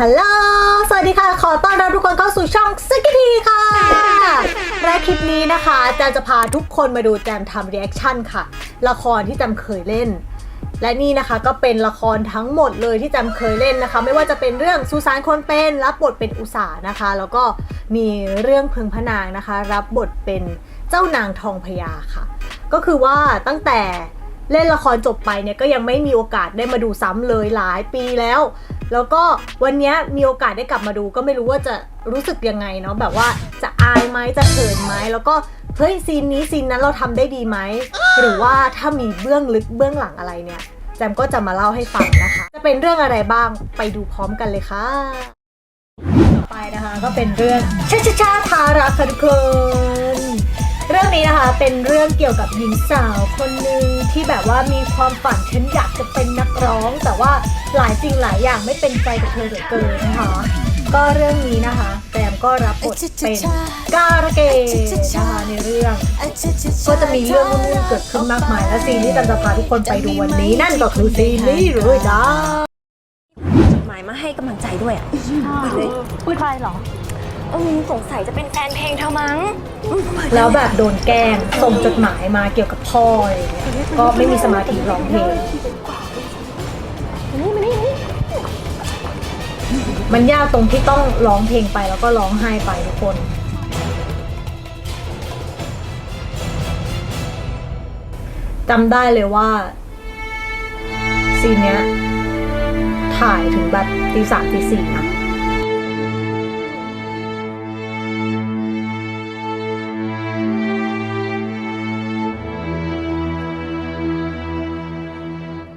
ฮัลโหล สวัสดีค่ะ ขอต้อนรับทุกคนเข้าสู่ช่องสกิทีค่ะ และคลิปนี้นะคะแจมจะพาทุกคนมาดูแจมทำรีแอคชั่นค่ะ ละครที่แจมเคยเล่น และนี่นะคะก็เป็นละครทั้งหมดเลยที่แจมเคยเล่นนะคะ ไม่ว่าจะเป็นเรื่องสุสานคนเป็นรับบทเป็นอุสานะคะ แล้วก็มีเรื่องเพึงพระนางนะคะ รับบทเป็นเจ้านางทองพญาค่ะ ก็คือว่าตั้งแต่เล่นละครจบไปเนี่ยก็ยังไม่มีโอกาสได้มาดูซ้ำเลยหลายปีแล้ว แล้วก็วันนี้มีโอกาสได้กลับมาดูก็ไม่รู้ว่าจะรู้สึกยังไงเนาะแบบว่าจะอายไหมจะเขินไหมแล้วก็เฮ้ยซีนนี้ซีนนั้นเราทำได้ดีไหมหรือว่าถ้ามีเบื้องลึกเบื้องหลังอะไรเนี่ยแจมก็จะมาเล่าให้ฟังนะคะ จะเป็นเรื่องอะไรบ้างไปดูพร้อมกันเลยค่ะต่อไปนะคะก็เป็นเรื่องชาชาชาทาราค่ะทุกคน เรื่องนี้นะคะเป็นเรื่องเกี่ยวกับหญิงสาวคนหนึ่งที่แบบว่ามีความฝันฉันอยากจะเป็นนักร้อง แต่ว่าหลายสิ่งหลายอย่างไม่เป็นใจกับเธอเหลือเกินนะคะ ก็เรื่องนี้นะคะแจมก็รับบทเป็นการะเกดนะคะในเรื่อง ก็จะมีเรื่องวุ่นๆเกิดขึ้นมากมาย และซีนที่แจมจะพาทุกคนไปดูวันนี้ นั่นก็คือซีนนี้เลยจ้าหมายมาให้กำลังใจด้วยอะพูดใครหรอ อืมสงสัยจะเป็นแฟนเพลงเธอมั้งอืมแล้วแบบโดนแกล้งส่งจดหมายมาเกี่ยวกับพ่ออะไรอย่างเงี้ยก็ไม่มีสมาธิร้องเพลงมันยากตรงที่ต้องร้องเพลงไปแล้วก็ร้องไห้ไปทุกคน จำได้เลยว่า ซีนเนี้ย ถ่ายถึงแบบตีสามตีสี่นะ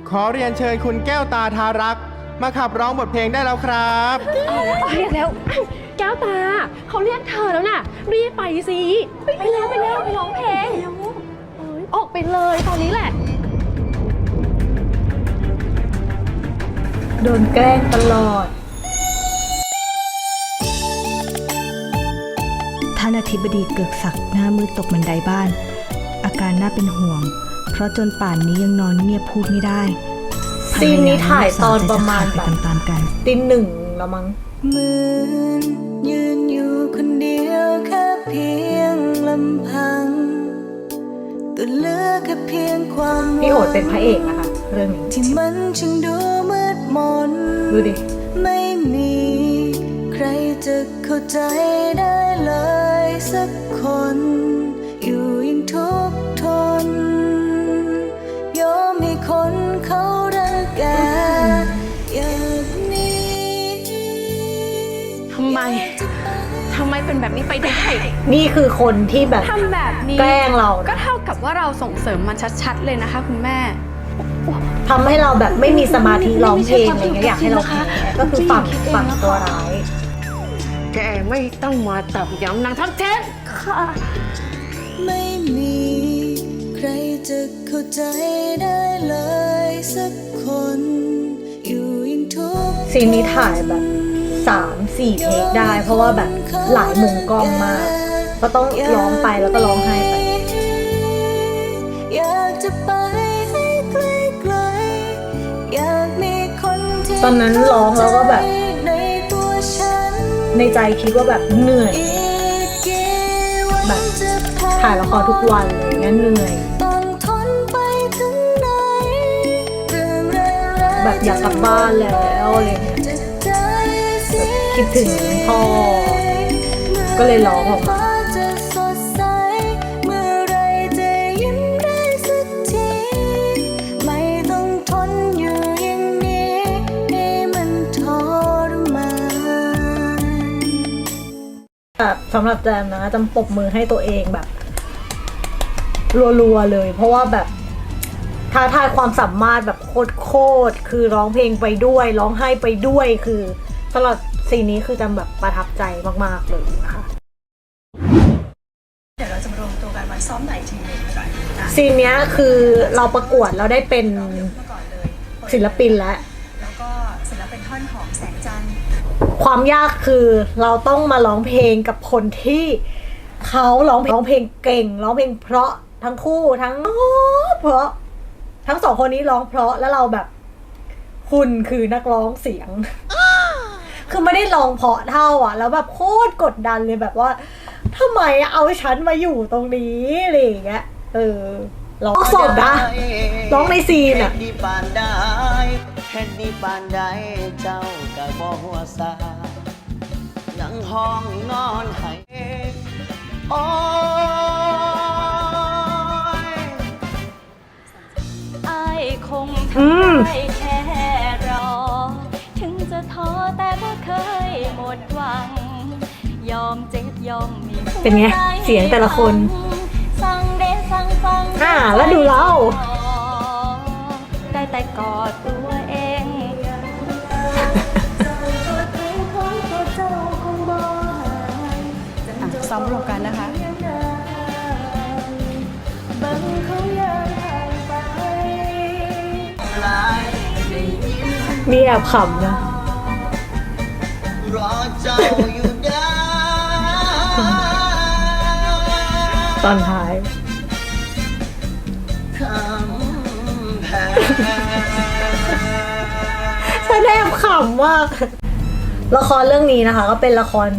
ขอเรียนเชิญคุณแก้วตาทารัก มาขับร้องบทเพลงได้แล้วครับ เรียกแล้วแก้วตาเขาเรียกเธอแล้วน่ะ รีบไปสิไปแล้วไปแล้วไปร้องเพลงเอ้ยออกไปเลยตอนนี้แหละ โดนแกล้งตลอด ท่านอธิบดีเกือกศักดิ์หน้ามืดตกบันไดบ้าน อาการน่าเป็นห่วง เพราะจนป่านนี้ยังนอนเงียบพูดไม่ได้ซีนนี้ถ่ายตอนประมาณภยแบบและลูกสาวใจจขาดไปตามๆกันตีหนึ่งแล้วมั้งเหมือนยืนอยู่คนเดียวแค่เพียงลำพังตัวเหลือแค่เพียงความพี่โหดเป็นพระเอกนะคะเรื่องนี้ที่มันช่างดูมืดมนดูดิไม่มีใครจะเข้าใจได้เลยสักคนอยู่ ทำไมทำไมเป็นแบบนี้ไปได้ นี่คือคนที่แบบทำแบบนี้แกล้งเราก็นะเท่ากับว่าเราส่งเสริมมันชัดๆเลยนะคะ คุณแม่ทำให้เราแบบไม่มีสมาธิร้องเพลงอะไรเงี้ยอยากให้เราแพ้ก็คือฝั่งฝั่งตัวร้าย แกไม่ต้องมาตับย้ำนางทั้งเทปไม่มีใครจะเข้าใจได้เลยสักคน อยู่อยังทุกข์ซีนนี้ถ่ายแบบ สามสี่เทคได้ เพราะว่าแบบหลายมุมกล้องมาก ก็ต้องร้องไปแล้วก็ร้องไห้ไปอยากจะไปให้ไกลๆอยากมีคนที่ตอนนั้นร้องแล้วก็แบบเข้าใจในตัวฉันในใจคิดว่าแบบเหนื่อยอีกกี่วันแบบจะผ่นถ่ายละครทุกวันเลยงั้นเหนื่อยต้องทนไปถึงไหนเรื่องราวๆแบบอยากกลับบ้านแล้วอะไร คิดถึงพ่อ ก็เลยร้องออกมาฟ้จะสดใสเมื่อไรจะยิ้มได้สักทีไม่ต้องทนอยู่อย่างนี้ให้มันทรมานแบบสำหรับแจมนะจำปรบมือให้ตัวเองแบบรัวๆเลย เพราะว่าแบบท้าทายความสามารถแบบโคตรๆคือร้องเพลงไปด้วย ร้องไห้ไปด้วยคือสำหรับ ซีนนี้คือจำแบบประทับใจมากๆเลยนะคะเดี๋ยวเราจะมารวมตัวกันวันซ้อมไหนทีหนึงก่อนนะซีนเนี้ยคือเราประกวดแล้วได้เป็นเมื่อก่อนเลยศิลปินแล้ว แล้วก็เสร็จแล้วเป็นท่อนของแสงจันทร์ความยากคือเราต้องมาร้องเพลงกับคนที่เขาร้องเพลงร้องเพลงเก่ง ร้องเพลงเพราะทั้งคู่ทั้งเพราะทั้งสองคนนี้ร้องเพราะแล้วเราแบบ คุณคือนักร้องเสียง คือคือไม่ได้ลองเพาะเท่าอะ แล้วแบบโคตรกดดันเลยแบบว่าทำไมเอาฉันมาอยู่ตรงนี้อะไรอย่างเงี้ยเออร้องสดนะร้องในซีนอะเฮ็ดดีปานใดเฮ็ดดีปานใดเจ้าก็บ่หัวซานั่งห้องนอนให้โอ้ยไอ้ายคงอืมทำได้ เคยหมดหวัง ยอมเจ็บยอมมีหัวเป็นไงใจเสียงแต่ละคน สั่งเดสั่งฟังอ่าแล้วดูเรา ได้แต่กอดตัวเองอะซ้อมรวมกันนะคะบังเขายังห่างไปหลายได้ยินมีแอบขำนะร อเจ้าอยู่ได้ตอนท้าย คำแพง ฉันแอบขำมาก ละครเรื่องนี้นะคะ ก็เป็นละคร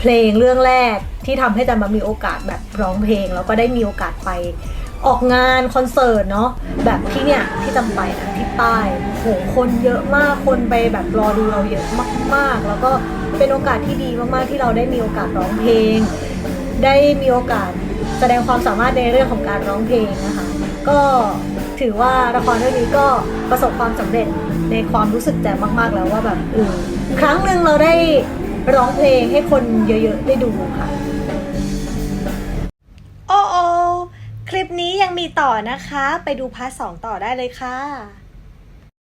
เพลงเรื่องแรกที่ทำให้จันมามีโอกาสแบบร้องเพลง แล้วก็ได้มีโอกาสไป ออกงานคอนเสิร์ตเนาะแบบที่เนี่ยที่จำไปนะที่ใต้โหคนเยอะมากคนไปแบบรอดูเราเยอะมากๆ แล้วก็เป็นโอกาสที่ดีมากๆที่เราได้มีโอกาสร้องเพลง ได้มีโอกาสแสดงความสามารถในเรื่องของการร้องเพลงนะคะ ก็ถือว่าละครเรื่องนี้ก็ประสบความสำเร็จในความรู้สึกแจ่มมาก ๆ แล้วว่าแบบเออครั้งหนึ่งเราได้ร้องเพลงให้คนเยอะ ๆ ได้ดูค่ะ ลิปนี้ยังมีต่อนะคะ ไปดูพาร์ทสองต่อได้เลยค่ะ